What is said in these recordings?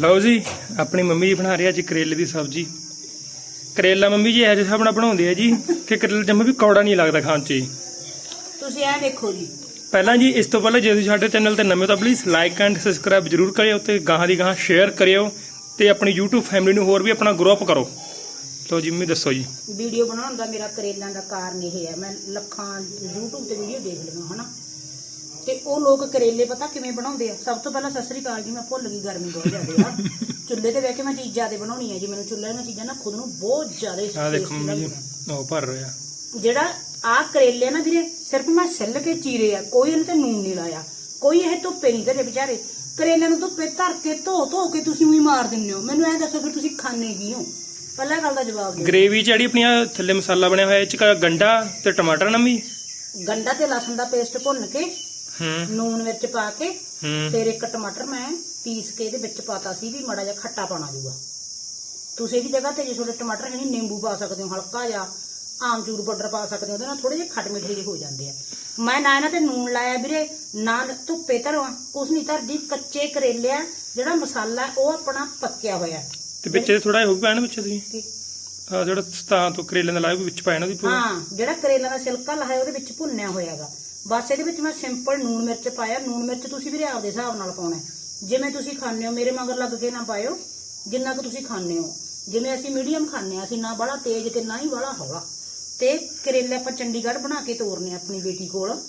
ਲਓ ਜੀ ਆਪਣੀ ਮੰਮੀ ਜੀ ਬਣਾ ਰਹੀ ਅੱਜ ਕਰੇਲੇ ਦੀ ਸਬਜ਼ੀ। ਕਰੇਲਾ ਮੰਮੀ ਜੀ ਇਹੋ ਜਿਹਾ ਨਾਲ ਬਣਾਉਂਦੇ ਆ ਜੀ ਕਿ ਕਰੇਲਾ ਜੰਮਾ ਵੀ ਕੌੜਾ ਨਹੀਂ ਲੱਗਦਾ ਖਾਣ 'ਚ। ਜੀ ਤੁਸੀਂ ਐ ਦੇਖੋ ਜੀ। ਪਹਿਲਾਂ ਜੀ ਇਸ ਤੋਂ ਪਹਿਲਾਂ ਜੇ ਤੁਸੀਂ ਸਾਡੇ ਚੈਨਲ ਤੇ ਨਵੇਂ ਤਾਂ ਪਲੀਜ਼ ਲਾਈਕ ਐਂਡ ਸਬਸਕ੍ਰਾਈਬ ਜਰੂਰ ਕਰਿਓ ਤੇ ਗਾਹਾਂ ਦੀ ਗਾਹਾਂ ਸ਼ੇਅਰ ਕਰਿਓ ਤੇ ਆਪਣੀ YouTube ਫੈਮਿਲੀ ਨੂੰ ਹੋਰ ਵੀ ਆਪਣਾ ਗਰੁੱਪ ਕਰੋ। ਲਓ ਜੀ ਮੰਮੀ ਦੱਸੋ ਜੀ। ਵੀਡੀਓ ਬਣਾਉਣ ਦਾ ਮੇਰਾ ਕਰੇਲਿਆਂ ਦਾ ਕਾਰਨ ਇਹ ਹੈ। ਮੈਂ ਲੱਖਾਂ YouTube ਤੇ ਵੀਡੀਓ ਦੇਖ ਲਈਆਂ ਹਨਾ? ਤੇ ਉਹ ਲੋਕ ਕਰੇਲੇ ਪਤਾ ਕਿਵੇਂ ਬਣਾਉਂਦੇ ਆ? ਸਭ ਤੋਂ ਪਹਿਲਾਂ ਸਤਿ ਸ੍ਰੀ ਅਕਾਲ ਜੀ ਮੈਂ ਭੁੱਲ ਗਈ ਗਰਮੀ ਬਹੁਤ ਜ਼ਿਆਦਾ ਆ। ਚੁੱਲ੍ਹੇ ਤੇ ਬਹਿ ਕੇ ਮੈਂ ਚੀਜ਼ ਜ਼ਿਆਦਾ ਬਣਾਉਣੀ ਹੈ ਜੀ ਮੈਨੂੰ ਚੁੱਲ੍ਹੇ ਦੀਆਂ ਚੀਜ਼ਾਂ ਨਾ ਖੁਦ ਨੂੰ ਬਹੁਤ ਜ਼ਿਆਦਾ ਆਹ ਦੇਖੋ ਮੰਮੀ। ਉਹ ਭਰ ਰਿਹਾ। ਜਿਹੜਾ ਆ ਕਰੇਲੇ ਨਾ ਵੀਰੇ ਸਿਰਫ ਮੈਂ ਛਿੱਲ ਕੇ ਚੀਰੇ ਆ ਕੋਈ ਇਹਨਾਂ ਤੇ ਨੂਨ ਨਹੀਂ ਲਾਇਆ। ਕੋਈ ਇਹ ਧੁੱਪੇ ਨਹੀਂ ਧਰੇ ਵਿਚਾਰੇ। ਕਰੇਲਿਆਂ ਨੂੰ ਧੁੱਪੇ ਧਰ ਕੇ ਧੋ ਧੋ ਕੇ ਤੁਸੀਂ ਉਹੀ ਮਾਰ ਦਿੰਦੇ ਹੋ। ਮੈਨੂੰ ਐਂ ਦੱਸੋ ਫਿਰ ਤੁਸੀਂ ਖਾਣੇ ਕੀ ਹੋ? ਪਹਿਲਾ ਗੱਲ ਦਾ ਜਵਾਬ ਦਿਓ। ਗ੍ਰੇਵੀ ਚ ਜਿਹੜੀ ਆਪਣੀ ਆਹ ਥੱਲੇ ਮਸਾਲਾ ਬਣਿਆ ਹੋਇਆ ਇਹ ਚ ਗੰਡਾ ਤੇ ਟਮਾਟਰ ਨਾ ਮੰਮੀ ਗੰਡਾ ਤੇ ਲਸਣ ਦਾ ਪੇਸਟ ਭੁੰਨ ਕੇ ਹੂੰ ਨੂਨ ਮਿਰਚ ਪਾ ਕੇ ਹੂੰ। ਫਿਰ ਇੱਕ ਟਮਾਟਰ ਮੈਂ ਪੀਸ ਕੇ ਇਹਦੇ ਵਿੱਚ ਪਾਤਾ ਸੀ ਵੀ ਮਾੜਾ ਜਿਹਾ ਖੱਟਾ ਪਾਣਾ ਜੂਗਾ। ਤੁਸੀਂ ਇਹਦੀ ਜਗ੍ਹਾ ਤੇ ਜੇ ਤੁਹਾਡੇ ਟਮਾਟਰ ਹੈ ਨਹੀਂ ਨਿੰਬੂ ਪਾ ਸਕਦੇ ਹੋ ਹਲਕਾ ਜਿਹਾ ਆਮਚੂਰ ਪਾਊਡਰ ਪਾ ਸਕਦੇ ਹੋ ਉਹਦੇ ਨਾਲ ਥੋੜੇ ਜਿਹੇ ਖੱਟ ਮਿੱਠੇ ਜਿਹੇ ਹੋ ਜਾਂਦੇ ਆ। ਮੈਂ ਨਾ ਇਹਨਾਂ ਤੇ ਨੂਨ ਲਾਇਆ ਵੀਰੇ ਨਾ ਧੁੱਪੇ ਧਰਵਾ ਕੁਛ ਨਹੀਂ ਧਰਦੀ ਕੱਚੇ ਕਰੇਲੇ ਆ ਜਿਹੜਾ ਮਸਾਲਾ ਉਹ ਆਪਣਾ ਪੱਕਿਆ ਹੋਇਆ ਤੇ ਵਿੱਚ ਥੋੜਾ ਜਿਹਾ ਹੋ ਪੈਣਾ ਵਿੱਚ ਤੁਸੀਂ। ਆ ਜਿਹੜਾ ਸਤਾਂ ਤੋਂ ਕਰੇਲੇ ਦਾ ਲਾਇਆ ਵਿੱਚ ਪਾਇਆ ਨਾ ਉਹਦੀ ਪੂਰਾ ਹਾਂ ਜਿਹੜਾ ਕਰੇਲਾ ਦਾ ਛਿਲਕਾ ਲਾਇਆ ਉਹਦੇ ਵਿੱਚ ਭੁੰਨਿਆ ਹੋਇਆਗਾ ਬਸ ਇਹਦੇ ਵਿੱਚ ਮੈਂ ਸਿੰਪਲ ਨੂਨ ਮਿਰਚ ਪਾਇਆ। ਨੂਨ ਮਿਰਚ ਤੁਸੀਂ ਵੀਰੇ ਆਪਦੇ ਹਿਸਾਬ ਨਾਲ ਪਾਉਣਾ। ਜਿਵੇਂ ਤੁਸੀਂ ਖਾਂਦੇ ਹੋ ਮੇਰੇ ਮਗਰ ਲੱਗ ਕੇ ਨਾ ਪਾਇਓ। ਜਿੰਨਾ ਕੁ ਤੁਸੀਂ ਖਾਂਦੇ ਹੋ। ਜਿਵੇਂ ਅਸੀਂ ਮੀਡੀਅਮ ਖਾਂਦੇ ਆ ਅਸੀਂ ਨਾ ਬੜਾ ਤੇਜ਼ ਤੇ ਨਾ ਹੀ ਬੜਾ ਹੌਲਾ। ਤੇ ਕਰੇਲੇ ਆਪਾਂ ਚੰਡੀਗੜ੍ਹ ਬਣਾ ਕੇ ਤੋਰਨੇ ਆਪਣੀ ਬੇਟੀ ਕੋਲ।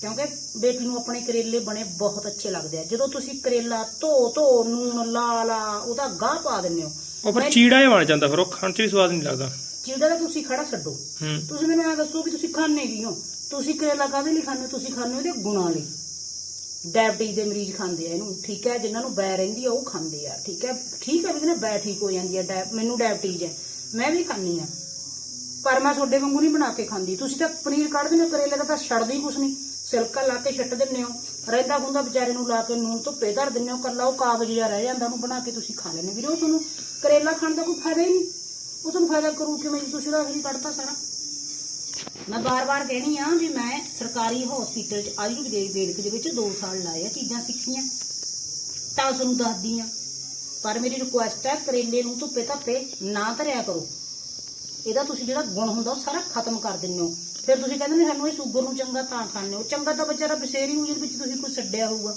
ਕਿਉਂਕਿ ਬੇਟੀ ਨੂੰ ਆਪਣੇ ਕਰੇਲੇ ਬਣੇ ਬਹੁਤ ਅੱਛੇ ਲੱਗਦੇ ਆ। ਜਦੋਂ ਤੁਸੀਂ ਕਰੇਲਾ ਧੋ ਧੋ ਨੂਨ ਲਾ ਲਾ ਉਹਦਾ ਗਾਹ ਪਾ ਦਿੰਦੇ ਹੋ। ਉਹ ਪਰ ਚੀੜਾ ਜਿਹਾ ਬਣ ਜਾਂਦਾ ਫਿਰ ਉਹ ਖਾਣ 'ਚ ਵੀ ਸਵਾਦ ਨਹੀਂ ਲੱਗਦਾ। ਜਿਹੜਾ ਦਾ ਤੁਸੀਂ ਖੜਾ ਛੱਡੋ। ਹੂੰ। ਤੁਸੀਂ ਮੈਨੂੰ ਇਹ ਦੱਸੋ ਵੀ ਤੁਸੀਂ ਖਾਣੇ ਕੀ ਹੋ? ਤੁਸੀਂ ਕਰੇਲਾ ਕਾਹਦੇ ਲਈ ਖਾਂਦੇ ਹੋ? ਤੁਸੀਂ ਖਾਂਦੇ ਹੋ ਇਹਦੇ ਗੁਣਾਂ ਲਈ। ਡਾਇਬਟੀਜ਼ ਦੇ ਮਰੀਜ਼ ਖਾਂਦੇ ਆ ਇਹਨੂੰ। ਠੀਕ ਹੈ ਜਿਨ੍ਹਾਂ ਨੂੰ ਬੈ ਰਹਿੰਦੀ ਆ ਉਹ ਖਾਂਦੇ ਆ। ਠੀਕ ਹੈ ਠੀਕ ਹੈ ਵੀ ਨਾ ਬੈ ਠੀਕ ਹੋ ਜਾਂਦੀ ਆ ਡਾਇ- ਮੈਨੂੰ ਡਾਇਬਟੀਜ਼ ਹੈ। ਮੈਂ ਵੀ ਖਾਂਦੀ ਆ। ਪਰ ਮੈਂ ਤੁਹਾਡੇ ਵਾਂਗੂ ਨਹੀਂ ਬਣਾ ਕੇ ਖਾਂਦੀ। ਤੁਸੀਂ ਤਾਂ ਪਨੀਰ ਕੱਢ ਦਿੰਦੇ ਹੋ ਕਰੇਲੇ ਦਾ ਤਾਂ ਛੱਡਦੇ ਹੀ ਕੁਛ ਨਹੀਂ। ਸਿਲਕਾ ਲਾ ਕੇ ਛੱਟ ਦਿੰਦੇ ਹੋ। ਰਹਿੰਦਾ ਹੁੰਦਾ ਵਿਚਾਰੇ ਨੂੰ ਲਾ ਕੇ ਨੂਨ ਧੁੱਪੇ ਧਰ ਦਿੰਦੇ ਹੋ। ਕੱਲਾ ਉਹ ਕਾਗਜ਼ ਜਿਹਾ ਰਹਿ ਜਾਂਦਾ ਉਹਨੂੰ ਬਣਾ ਕੇ ਤੁਸੀਂ ਖਾ ਲੈਂਦੇ ਵੀਰੇ ਤੁਹਾਨੂੰ ਕਰੇਲਾ ਖਾਣ ਦਾ ਕੋਈ ਫਾਇਦਾ ਹੀ ਨਹੀਂ। ਉਹ ਤੁਹਾਨੂੰ ਫਾਇਦਾ ਕਰੂ ਕਿਵੇਂ ਜੇ ਤੁਸੀਂ ਉਹਦਾ ਹੀ ਕੱਢਤਾ ਸਾਰਾ। ਮੈਂ ਬਾਰ-ਬਾਰ ਕਹਿਣੀ ਆ ਵੀ ਮੈਂ ਸਰਕਾਰੀ ਹਸਪੀਟਲ ਚ ਆਯੁਰਵੇਦ ਦੇ ਵਿੱਚ 2 ਸਾਲ ਲਾਏ ਆ, ਚੀਜ਼ਾਂ ਸਿੱਖੀਆਂ। ਤਾਂ ਤੁਹਾਨੂੰ ਦੱਸਦੀ ਆ, ਪਰ ਮੇਰੀ ਰਿਕੁਐਸਟ ਹੈ ਕਰੇਲੇ ਨੂੰ ਧੁੱਪੇ ਧੱਪੇ ਨਾ ਧਰਿਆ ਕਰੋ। ਇਹਦਾ ਤੁਸੀਂ ਜਿਹੜਾ ਗੁਣ ਹੁੰਦਾ ਉਹ ਸਾਰਾ ਖਤਮ ਕਰ ਦਿੰਦੇ ਹੋ। ਫਿਰ ਤੁਸੀਂ ਕਹਿੰਦੇ ਨੇ ਸਾਨੂੰ ਇਹ ਸ਼ੂਗਰ ਨੂੰ ਚੰਗਾ ਤਾਂ ਖਾਂਦੇ ਹੋ। ਚੰਗਾ ਤਾਂ ਵਿਚਾਰਾ ਬਸੇਰੀ ਨੂੰ ਜਿਹਦੇ ਵਿੱਚ ਤੁਸੀਂ ਕੁਝ ਛੱਡਿਆ ਹੋਊਗਾ।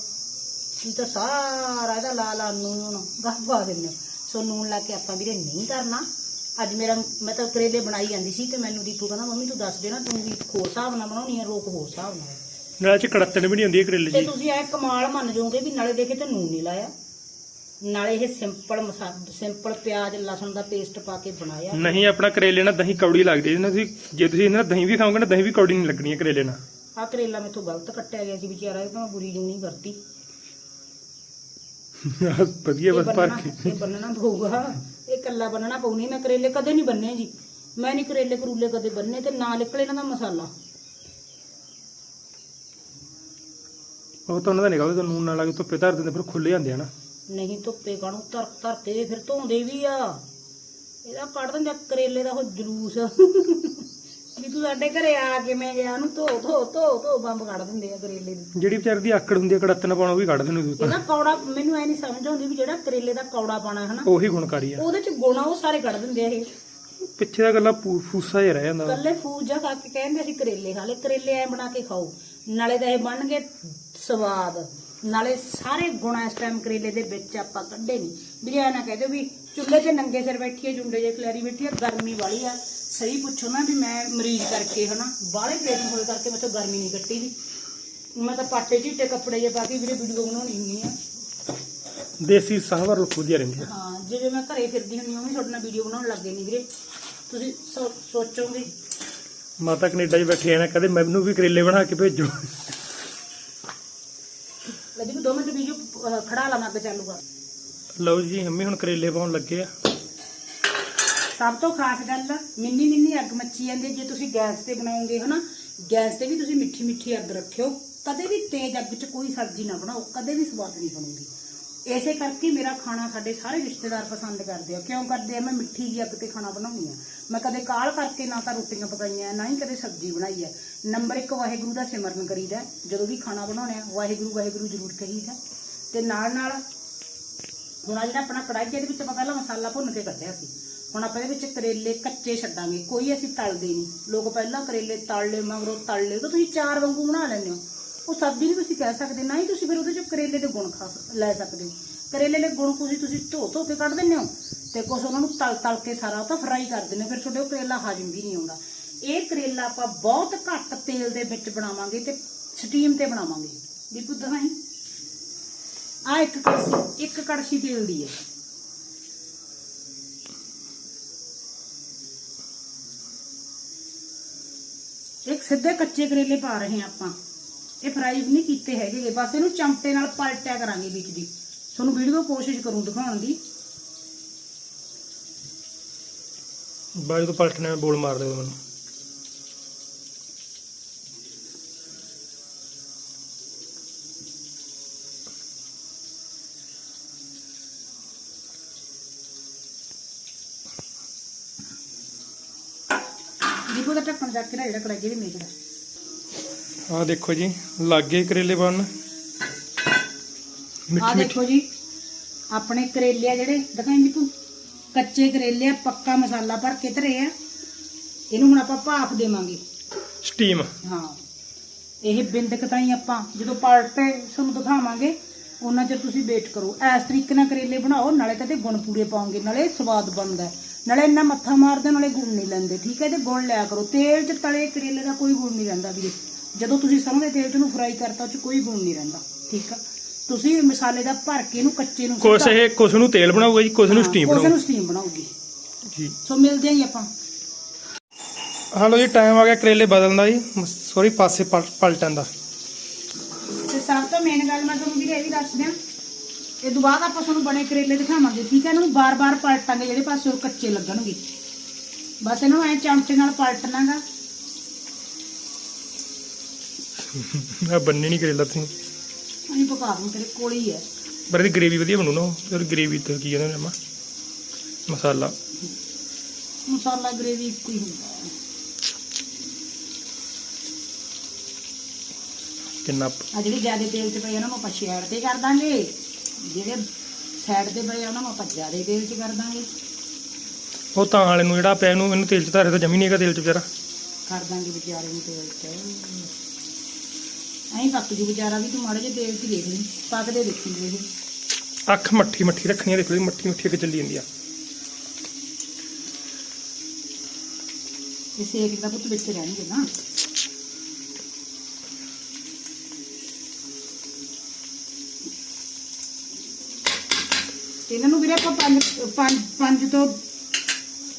ਇਹ ਤਾਂ ਸਾਰਾ ਇਹਦਾ ਲਾ ਲਾ ਨੂਨ ਗਾਹ ਪਾ ਦਿੰਦੇ ਹੋ। ਸੋ ਨੂਨ ਲਾ ਕੇ ਆਪਾਂ ਵੀਰੇ ਨਹੀਂ ਕਰਨਾ। ਅੱਜ ਮੇਰਾ ਮੈਂ ਤਾਂ ਕਰੇਲੇ ਬਣਾਈ ਜਾਂਦੀ ਸੀ ਤੇ ਮੈਨੂੰ ਦੀਪੂ ਕਹਿੰਦਾ ਮੰਮੀ ਤੂੰ ਦੱਸ ਦੇ ਨਾ ਤੂੰ ਵੀ ਹੋਰ ਹਿਸਾਬ ਨਾਲ ਬਣਾਉਣੀ ਹੈ ਰੋਕ ਹੋਰ ਹਿਸਾਬ ਨਾਲ? ਨਾਲ ਚ ਕੜਤਣ ਵੀ ਨਹੀਂ ਹੁੰਦੀ ਇਹ ਕਰੇਲੇ ਤੇ ਜੀ। ਤੁਸੀਂ ਇਹ ਕਮਾਲ ਮੰਨ ਜਾਓਗੇ ਵੀ ਨਾਲੇ ਦੇਖੇ ਤੇ ਨੂਨ ਨਹੀਂ ਲਾਇਆ। ਨਾਲੇ ਇਹ ਸਿੰਪਲ ਮਸਾ ਸਿੰਪਲ ਪਿਆਜ਼ ਲਸਣ ਦਾ ਪੇਸਟ ਪਾ ਕੇ ਬਣਾਇਆ। ਨਹੀਂ ਆਪਣਾ ਕਰੇਲੇ ਨਾਲ ਦਹੀਂ ਕੌੜੀ ਲੱਗਦੀ ਹੈ ਨਾ ਤੁਸੀਂ ਜੇ ਤੁਸੀਂ ਇਹਨਾਂ ਨਾਲ ਦਹੀਂ ਵੀ ਖਾਓਗੇ ਨਾ ਦਹੀਂ ਵੀ ਕੌੜੀ ਨਹੀਂ ਲੱਗਣੀ ਹੈ ਕਰੇਲੇ ਨਾਲ। ਆ ਕਰੇਲਾ ਮੇਥੋਂ ਗਲਤ ਕੱਟਿਆ ਗਿਆ ਸੀ ਵਿਚਾਰਾ ਇਹ ਤਾਂ ਮੈਂ ਬੁਰੀ ਜੂ ਨਹੀਂ ਕਰਤੀ ਵਧੀਆ ਬਸ ਭਰ ਕੇ। ਇਹ ਬੰਨਣਾ ਪਊਗਾ। ਇਹ ਕੱਲਾ ਬੰਨਣਾ ਪਊ। ਨਹੀਂ ਮੈਂ ਕਰੇਲੇ ਕਦੇ ਨਹੀਂ ਬੰਨੇ ਜੀ। ਮੈਂ ਨਹੀਂ ਕਰੇਲੇ ਕਰੂਲੇ ਕਦੇ ਬੰਨੇ ਤੇ ਨਾ ਨਿਕਲੇ ਇਹਨਾਂ ਦਾ ਮਸਾਲਾ। ਉਹ ਤਾਂ ਉਹਨਾਂ ਦਾ ਨਿਕਲਦਾ ਨੂਨ ਨਾਲ ਲਾ ਕੇ ਧੁੱਪੇ ਧਰ ਦਿੰਦੇ ਫਿਰ ਖੁੱਲੇ ਜਾਂਦੇ ਆ ਨਾ। ਨਹੀਂ ਧੁੱਪੇ ਕਾਣੂ ਧਰ ਧਰ ਕੇ ਫਿਰ ਧੋਂਦੇ ਵੀ ਆ। ਇਹਦਾ ਕੱਢ ਦਿੰਦੇ ਆ ਕਰੇਲੇ ਦਾ ਉਹ ਜਲੂਸ। ਵੀ ਤੂੰ ਸਾਡੇ ਘਰੇ ਆ ਕੇ ਮੈਂ ਗਿਆ ਉਹਨੂੰ ਧੋ ਧੋ ਧੋ ਧੋ ਬੰਬ ਕੱਢ ਦਿੰਦੇ ਆ ਕਰੇਲੇ ਦੀ। ਜਿਹੜੀ ਵਿਚਾਰੀ ਦੀ ਆਕੜ ਹੁੰਦੀ ਹੈ ਕੜਤਣ ਪਾਉਣਾ ਉਹ ਵੀ ਕੱਢ ਦਿੰਦੇ ਤੁਸੀਂ ਇਹਦਾ ਕੌੜਾ ਮੈਨੂੰ ਐ ਨਹੀਂ ਸਮਝ ਆਉਂਦੀ ਵੀ ਜਿਹੜਾ ਕਰੇਲੇ ਦਾ ਕੌੜਾ ਪਾਣਾ ਹੈ ਨਾ ਉਹੀ ਗੁਣਕਾਰੀ ਆ। ਉਹਦੇ ਚ ਗੁਣਾ ਉਹ ਸਾਰੇ ਕੱਢ ਦਿੰਦੇ ਆ ਇਹ। ਪਿੱਛੇ ਦਾ ਗੱਲਾਂ ਫੂਸਾ ਜਿਹਾ ਰਹਿ ਜਾਂਦਾ। ਕੱਲੇ ਫੂਜਾ ਖਾ ਕੇ ਕਹਿੰਦੇ ਅਸੀਂ ਕਰੇਲੇ ਖਾ ਲਏ ਕਰੇਲੇ ਐ ਬਣਾ ਕੇ ਖਾਓ। ਨਾਲੇ ਤਾਂ ਇਹ ਬਣਨਗੇ ਸਵਾਦ। ਨਾਲੇ ਸਾਰੇ ਗੁਣਾ ਇਸ ਟਾਈਮ ਕਰੇਲੇ ਦੇ ਵਿੱਚ ਆਪਾਂ ਕੱਢੇ ਨਹੀਂ ਵੀ ਐ ਨਾ ਕਹਦੇ ਵੀ ਚੁੱਲ੍ਹੇ ਤੇ ਨੰਗੇ ਸਿਰ ਬੈਠੀ ਹੈ ਜੁੰਡੇ ਜੇ ਖਲੈਰੀ ਬੈਠੀ ਹੈ ਗਰਮੀ ਵਾਲੀ ਆ। ਸਹੀ ਪੁੱਛੋ ਨਾ ਵੀ ਮੈਂ ਮਰੀਜ਼ ਕਰਕੇ ਹਨਾ ਬਾਹਲੇ ਪੇਟ ਹੋਏ ਕਰਕੇ ਮੈਥੋਂ ਗਰਮੀ ਨਹੀਂ ਕੱਟੀ ਦੀ ਮੈਂ ਤਾਂ ਪਾਟੇ ਝੀਟੇ ਕੱਪੜੇ ਜੇ ਪਾ ਕੇ ਵੀਰੇ ਵੀਡੀਓ ਬਣਾਉਣੀ ਹੁੰਦੀ ਆ। ਦੇਸੀ ਸਾਹਵਰ ਲੋਕ ਵਧੀਆ ਰਹਿੰਦੀ ਆ ਹਾਂ ਜਿਵੇਂ ਮੈਂ ਘਰੇ ਫਿਰਦੀ ਹੁੰਦੀ ਹਾਂ ਉਹ ਵੀ ਤੁਹਾਡੇ ਨਾਲ ਵੀਡੀਓ ਬਣਾਉਣ ਲੱਗੇ ਨਹੀਂ ਵੀਰੇ। ਤੁਸੀਂ ਸੋਚੋਗੇ ਮਾਤਾ ਕੈਨੇਡਾ 'ਚ ਬੈਠੀ ਆ ਨਾ ਕਦੇ ਮੈਨੂੰ ਵੀ ਕਰੇਲੇ ਬਣਾ ਕੇ ਭੇਜੋ। ਲੱਗੀ ਨੂੰ ਦੋ ਮਿੰਟ ਵੀਡੀਓ ਖੜਾ ਲਾ ਮੈਂ ਅੱਗੇ ਚੱਲੂਗਾ ਲਓ ਜੀ ਮੰਮੀ ਹੁਣ ਕਰੇਲੇ ਪਾਉਣ ਲੱਗੇ ਆ। ਸਭ ਤੋਂ ਖਾਸ ਗੱਲ ਮਿੰਨੀ ਮਿੰਨੀ ਅੱਗ ਮੱਚੀ ਜਾਂਦੀ ਹੈ। ਜੇ ਤੁਸੀਂ ਗੈਸ ਤੇ ਬਣਾਓਗੇ ਹਨਾ ਗੈਸ ਤੇ ਵੀ ਤੁਸੀਂ ਮਿੱਠੀ ਮਿੱਠੀ ਅੱਗ ਰੱਖਿਓ। ਕਦੇ ਵੀ ਤੇਜ਼ ਅੱਗ 'ਚ ਕੋਈ ਸਬਜ਼ੀ ਨਾ ਬਣਾਓ ਕਦੇ ਵੀ ਸਵਾਦ ਨਹੀਂ ਬਣੂਗੀ ਇਸੇ ਕਰਕੇ ਮੇਰਾ ਖਾਣਾ ਸਾਡੇ ਸਾਰੇ ਰਿਸ਼ਤੇਦਾਰ ਪਸੰਦ ਕਰਦੇ ਆ। ਕਿਉਂ ਕਰਦੇ ਆ? ਮੈਂ ਮਿੱਠੀ ਜਿਹੀ ਅੱਗ ਤੇ ਖਾਣਾ ਬਣਾਉਣੀ ਆ। ਮੈਂ ਕਦੇ ਕਾਲ ਕਰਕੇ ਨਾ ਤਾਂ ਰੋਟੀਆਂ ਪਕਾਈਆਂ ਨਾ ਹੀ ਕਦੇ ਸਬਜ਼ੀ ਬਣਾਈ ਹੈ ਨੰਬਰ 1 ਵਾਹਿਗੁਰੂ ਦਾ ਸਿਮਰਨ ਕਰੀਦਾ ਜਦੋਂ ਵੀ ਖਾਣਾ ਬਣਾਉਣਾ ਹੈ, ਵਾਹਿਗੁਰੂ ਵਾਹਿਗੁਰੂ ਜ਼ਰੂਰ ਕਹੀਦਾ ਤੇ ਨਾਲ ਨਾਲ ਹੁਣ ਆ ਜਿਹੜਾ ਆਪਣਾ ਕੜਾਈ ਦੇ ਵਿੱਚ ਆਪਾਂ ਪਹਿਲਾਂ ਮਸਾਲਾ ਭੁੰਨ ਕੇ ਕੱਢਿਆ ਸੀ। ਹੁਣ ਆਪਾਂ ਇਹਦੇ ਵਿੱਚ ਕਰੇਲੇ ਕੱਚੇ ਛੱਡਾਂਗੇ, ਕੋਈ ਅਸੀਂ ਤਲਦੇ ਨਹੀਂ। ਲੋਕ ਪਹਿਲਾਂ ਕਰੇਲੇ ਤਲ ਲਏ ਮਗਰੋਂ ਤਲ ਲਏ ਤਾਂ ਤੁਸੀਂ ਚਾਰ ਵਾਂਗੂ ਬਣਾ ਲੈਂਦੇ ਹੋ। ਉਹ ਸਬਜ਼ੀ ਨਹੀਂ ਤੁਸੀਂ ਕਹਿ ਸਕਦੇ, ਨਾ ਹੀ ਤੁਸੀਂ ਫਿਰ ਉਹਦੇ ਚੋਂ ਕਰੇਲੇ ਦੇ ਗੁਣ ਖਾ ਲੈ ਸਕਦੇ ਹੋ। ਕਰੇਲੇ ਦੇ ਗੁਣ ਤੁਸੀਂ ਤੁਸੀਂ ਧੋ ਧੋ ਕੇ ਕੱਢ ਦਿੰਦੇ ਹੋ। ਤੇ ਕੁਛ ਉਹਨਾਂ ਨੂੰ ਤਲ ਤਲ ਕੇ ਸਾਰਾ ਉਹ ਤਾਂ ਫਰਾਈ ਕਰ ਦਿੰਦੇ ਹੋ, ਫਿਰ ਤੁਹਾਡੇ ਉਹ ਕਰੇਲਾ ਹਜਮ ਵੀ ਨਹੀਂ ਆਉਂਦਾ ਇਹ ਕਰੇਲਾ ਆਪਾਂ ਬਹੁਤ ਘੱਟ ਤੇਲ ਦੇ ਵਿੱਚ ਬਣਾਵਾਂਗੇ ਤੇ ਸਟੀਮ ਤੇ ਬਣਾਵਾਂਗੇ। ਦੀਪੂ ਦਵਾਈ ਆ ਇੱਕ ਕੜਛੀ ਇੱਕ ਕੜਛੀ ਤੇਲ ਦੀ ਹੈ। ਇੱਕ ਸਿੱਧੇ ਕੱਚੇ ਕਰੇਲੇ ਪਾ ਰਹੇ ਹਾਂ ਆਪਾਂ। ਇਹ ਫਰਾਈ ਨਹੀਂ ਕੀਤੇ ਹੈਗੇ। ਬਸ ਇਹਨੂੰ ਚਮਟੇ ਨਾਲ ਪਲਟਿਆ ਕਰਾਂਗੇ ਵਿੱਚ ਦੀ। ਤੁਹਾਨੂੰ ਵੀਡੀਓ ਕੋਸ਼ਿਸ਼ ਕਰੂੰ ਦਿਖਾਉਣ ਦੀ। ਬਾਅਦ ਤੋਂ ਪਲਟਣਾ, ਬੋਲ ਮਾਰ ਦਿਓ ਮੈਨੂੰ। ਦੀਪੂ ਦਾ ਢੱਕਣ ਚੱਕ ਕੇ ਨਾ ਜਿਹੜਾ ਕੜਾਈ ਵੀ ਮੇਜਦਾ ਆਹ ਦੇਖੋ ਜੀ ਲੱਗੇ ਕਰੇਲੇ ਬਣਨ ਆ ਮਿੱਠੀ ਮਿੱਠੀ। ਦੇਖੋ ਜੀ ਆਪਣੇ ਕਰੇਲੇ ਆ ਜਿਹੜੇ ਦਿਖਾਈ ਦੀਪੂ ਕੱਚੇ ਕਰੇਲੇ ਆ ਪੱਕਾ ਮਸਾਲਾ ਭਰ ਕੇ ਧਰੇ ਆ। ਇਹਨੂੰ ਹੁਣ ਆਪਾਂ ਭਾਫ ਦੇਵਾਂਗੇ। ਸਟੀਮ। ਹਾਂ। ਇਹ ਬਿੰਦਕ ਤਾਈਂ ਆਪਾਂ ਜਦੋਂ ਪਲਟੇ ਤੁਹਾਨੂੰ ਦਿਖਾਵਾਂਗੇ। ਉਹਨਾਂ ਚਿਰ ਤੁਸੀਂ ਵੇਟ ਕਰੋ। ਇਸ ਤਰੀਕੇ ਨਾਲ ਕਰੇਲੇ ਬਣਾਓ ਨਾਲੇ ਤੇ ਗੁਣ ਪੂਰੇ ਪਾਉਂਗੇ ਨਾਲੇ ਸਵਾਦ ਬਣਦਾ ਹੈ। ਨਾਲੇ ਇੰਨਾ ਮੱਥਾ ਮਾਰਦੇ ਨਾਲੇ ਗੁਣ ਨਹੀਂ ਲੈਂਦੇ ਠੀਕ ਹੈ ਤੇ ਗੁਣ ਲਿਆ ਕਰੋ। ਤੇਲ 'ਚ ਤਲੇ ਕਰੇਲੇ ਦਾ ਕੋਈ ਗੁਣ ਨਹੀਂ ਰਹਿੰਦਾ ਵੀਰੇ। ਜਦੋਂ ਤੁਸੀਂ ਸਰੋਂ ਦੇ ਤੇਲ 'ਚ ਨੂੰ ਫਰਾਈ ਕਰਤਾ ਉਹ 'ਚ ਕੋਈ ਗੁਣ ਨਹੀਂ ਰਹਿੰਦਾ ਠੀਕ ਆ? ਤੁਸੀਂ ਮਸਾਲੇ ਦਾ ਭਰ ਕੇ ਇਹਨੂੰ ਕੱਚੇ ਨੂੰ ਕੁਛ ਸਿੱਧਾ- ਇਹ ਕੁਛ ਨੂੰ ਤੇਲ ਬਣਾਊਗਾ ਜੀ ਕੁਛ ਨੂੰ ਸਟੀਮ ਕੁਛ ਬਣਾਊਗਾ। ਨੂੰ ਸਟੀਮ ਬਣਾਉਗੀ ਜੀ। ਸੋ ਮਿਲਦੇ ਆਂ ਜੀ ਆਪਾਂ। ਹਲੋ ਜੀ ਟਾਈਮ ਆ ਗਿਆ ਕਰੇਲੇ ਬਦਲਣ ਦਾ ਜੀ। ਸੌਰੀ ਪਾਸੇ ਪਲ- ਪਲਟਣ ਦਾ। ਤੇ ਸਭ ਤੋਂ ਮੇਨ ਗੱਲ ਮੈਂ ਤੁਹਾਨੂੰ ਵੀਰੇ ਇਹ ਵੀ ਦੱਸ ਦਿਆਂ ਇਹ ਤੋਂ ਬਾਅਦ ਆਪਾਂ ਤੁਹਾਨੂੰ ਬਣੇ ਕਰੇਲੇ ਦਿਖਾਵਾਂਗੇ ਠੀਕ ਹੈ? ਇਹਨਾਂ ਨੂੰ ਬਾਰ-ਬਾਰ ਪਲਟਾਂਗੇ ਜਿਹੜੇ ਪਾਸੇ ਉਹ ਕੱਚੇ ਲੱਗਣਗੇ। ਬਸ ਇਹਨੂੰ ਐ ਚਮਚੇ ਨਾਲ ਪਲਟਣਾਗਾ। ਆ ਬੰਨੇ ਨਹੀਂ ਕਰੇਲਾ ਤੁਸੀਂ ਅਸੀਂ ਪਕਾ ਦੂੰ ਤੇਰੇ ਕੋਲ ਹੀ ਹੈ। ਪਰ ਇਹਦੀ ਗ੍ਰੇਵੀ ਵਧੀਆ ਬਣੂ ਨਾ ਉਹ। ਗ੍ਰੇਵੀ ਤੇ ਕੀ ਕਹਿੰਦੇ ਨੇ ਆਪਾਂ? ਮਸਾਲਾ। ਮਸਾਲਾ ਗ੍ਰੇਵੀ ਇੱਕੋ ਹੀ ਹੁੰਦਾ ਹੈ। ਕਿੰਨਾ ਆ ਜਿਹੜੇ ਜ਼ਿਆਦਾ ਤੇਲ 'ਚ ਪਏ ਉਹਨਾਂ ਨੂੰ ਆਪਾਂ ਸ਼ੈਡ ਤੇ ਕਰ ਦਾਂਗੇ। ਜਿਹੜੇ ਸਾਈਡ ਤੇ ਪਏ ਆ ਉਹਨਾਂ ਨੂੰ ਆਪਾਂ ਜ਼ਿਆਦਾ ਤੇਲ 'ਚ ਕਰ ਦਾਂਗੇ। ਉਹ ਤਾਂ ਵਾਲੇ ਨੂੰ ਜਿਹੜਾ ਪਿਆ ਇਹਨੂੰ ਇਹਨੂੰ ਤੇਲ ਚ ਧਾਰੇ ਤਾਂ ਜਮੀ ਨਹੀਂ ਹੈਗਾ ਤੇਲ ਚ ਵਿਚਾਰਾ। ਕਰ ਦਾਂਗੇ ਵਿਚਾਰੇ ਨੂੰ ਤੇਲ 'ਚ। ਐਂ ਪੱਕ ਜੂ ਵਿਚਾਰਾ ਵੀ ਤੂੰ ਮਾੜੇ ਜਿਹੇ ਤੇਲ 'ਚ ਦੇਖ ਲਈ ਪੱਕਦੇ ਦੇਖੀ ਇਹ ਅੱਖ ਮੱਠੀ ਮੱਠੀ ਰੱਖਣੀ ਆ ਦੇਖ ਲਓ ਮੱਠੀ ਮੱਠੀ ਅੱਗੇ ਚੱਲੀ ਜਾਂਦੀ ਆ। ਇਹ ਸੇਕ ਦਾ ਪੁੱਤ ਵਿੱਚ ਰਹਿਣਗੇ ਨਾ। ਤੇ ਇਹਨਾਂ ਨੂੰ ਵੀਰੇ ਆਪਾਂ 5 5 ਤੋਂ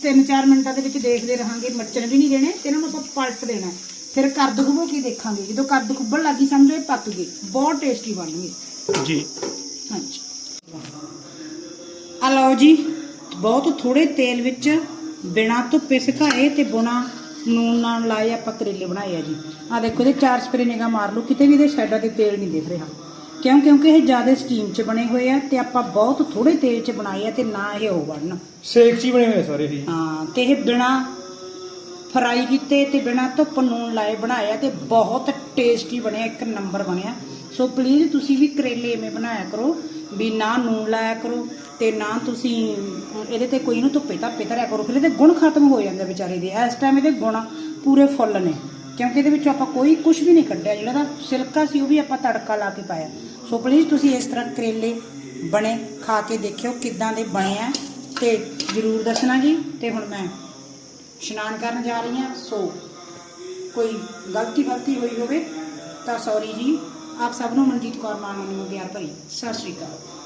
3-4 ਮਿੰਟਾਂ ਦੇ ਵਿੱਚ ਦੇਖਦੇ ਰਹਾਂਗੇ ਮੱਚਣ ਵੀ ਨਹੀਂ ਦੇਣੇ ਤੇ ਇਹਨਾਂ ਨੂੰ ਆਪਾਂ ਪਲਟ ਦੇਣਾ। ਫਿਰ ਕਰਦ ਖੁੱਬੋ ਕੇ ਦੇਖਾਂਗੇ? ਜਦੋਂ ਕਰਦ ਖੁੱਬਣ ਲੱਗੀ ਸਮਝੋ ਇਹ ਪੱਕ ਗਏ ਬਹੁਤ ਟੇਸਟੀ ਬਣਨਗੇ ਜੀ। ਹਾਂਜੀ। ਆ ਲਓ ਜੀ ਬਹੁਤ ਥੋੜੇ ਤੇਲ ਵਿੱਚ ਬਿਨਾ ਧੁੱਪੇ ਸੁਕਾਏ ਤੇ ਬੁਣਾ ਨੂਨ ਨਾਲ ਲਾਏ ਆਪਾਂ ਕਰੇਲੇ ਬਣਾਏ ਆ ਜੀ। ਆ ਦੇਖੋ ਇਹਦੇ ਚਾਰ ਸਪਰੇ ਨਿਗਾ ਮਾਰ ਲਓ ਕਿਤੇ ਵੀ ਇਹਦੇ ਸਾਈਡਾਂ ਤੇ ਤੇਲ ਨਹੀਂ ਦਿਖ ਰਿਹਾ। ਕਿਉਂ ਕਿਉਂਕਿ ਇਹ ਜ਼ਿਆਦਾ ਸਟੀਮ 'ਚ ਬਣੇ ਹੋਏ ਆ ਤੇ ਆਪਾਂ ਬਹੁਤ ਥੋੜੇ ਤੇਲ 'ਚ ਬਣਾਏ ਆ ਤੇ ਨਾ ਇਹ ਬਣਨ। ਸੇਕ ਚ ਹੀ ਬਣੇ ਹੋਏ ਸਾਰੇ ਇਹ। ਹਾਂ ਤੇ ਇਹ ਬਿਨਾ ਫਰਾਈ ਕੀਤੇ ਤੇ ਬਿਨਾ ਧੁੱਪ ਨੂਨ ਲਾਏ ਬਣਾਇਆ ਤੇ ਬਹੁਤ ਟੇਸਟੀ ਬਣਿਆ ਇੱਕ ਨੰਬਰ ਬਣਿਆ ਸੋ ਪਲੀਜ਼ ਤੁਸੀਂ ਵੀ ਕਰੇਲੇ ਐਵੇਂ ਬਣਾਇਆ ਕਰੋ ਵੀ ਨਾ ਨੂਨ ਲਾਇਆ ਕਰੋ ਤੇ ਨਾ ਤੁਸੀਂ ਇਹਦੇ ਤੇ ਕੋਈ ਨੂੰ ਧੁੱਪੇ ਧੱਪੇ ਧਰਿਆ ਕਰੋ ਫਿਰ ਇਹਦੇ ਗੁਣ ਖਤਮ ਹੋ ਜਾਂਦੇ ਵਿਚਾਰੇ ਦੇ। ਇਸ ਟਾਈਮ ਇਹਦੇ ਗੁਣ ਪੂਰੇ ਫੁੱਲ ਨੇ। ਕਿਉਂਕਿ ਇਹਦੇ ਵਿੱਚੋਂ ਆਪਾਂ ਕੋਈ ਕੁਝ ਵੀ ਨਹੀਂ ਕੱਢਿਆ। ਜਿਹੜਾ ਦਾ ਸਿਲਕਾ ਸੀ, ਉਹ ਵੀ ਆਪਾਂ ਤੜਕਾ ਲਾ ਕੇ ਪਾਇਆ। ਸੋ ਪਲੀਜ਼ ਤੁਸੀਂ ਇਸ ਤਰ੍ਹਾਂ ਕਰੇਲੇ ਬਣੇ, ਖਾ ਕੇ ਦੇਖਿਓ ਕਿੱਦਾਂ ਦੇ ਬਣੇ ਆ। ਤੇ ਜਰੂਰ ਦੱਸਣਾ ਜੀ। ਤੇ ਹੁਣ ਮੈਂ ਇਸ਼ਨਾਨ ਕਰਨ ਜਾ ਰਹੀ ਹਾਂ। ਸੋ ਕੋਈ ਗਲਤੀ ਗਲਤੀ ਹੋਈ ਹੋਵੇ ਤਾਂ ਸੌਰੀ ਜੀ। ਆਪ ਸਭ ਨੂੰ ਮਨਜੀਤ ਕੌਰ ਮਾਨ ਨੂੰ ਪਿਆਰ ਭਰੀ। ਸਤਿ ਸ਼੍ਰੀ ਅਕਾਲ।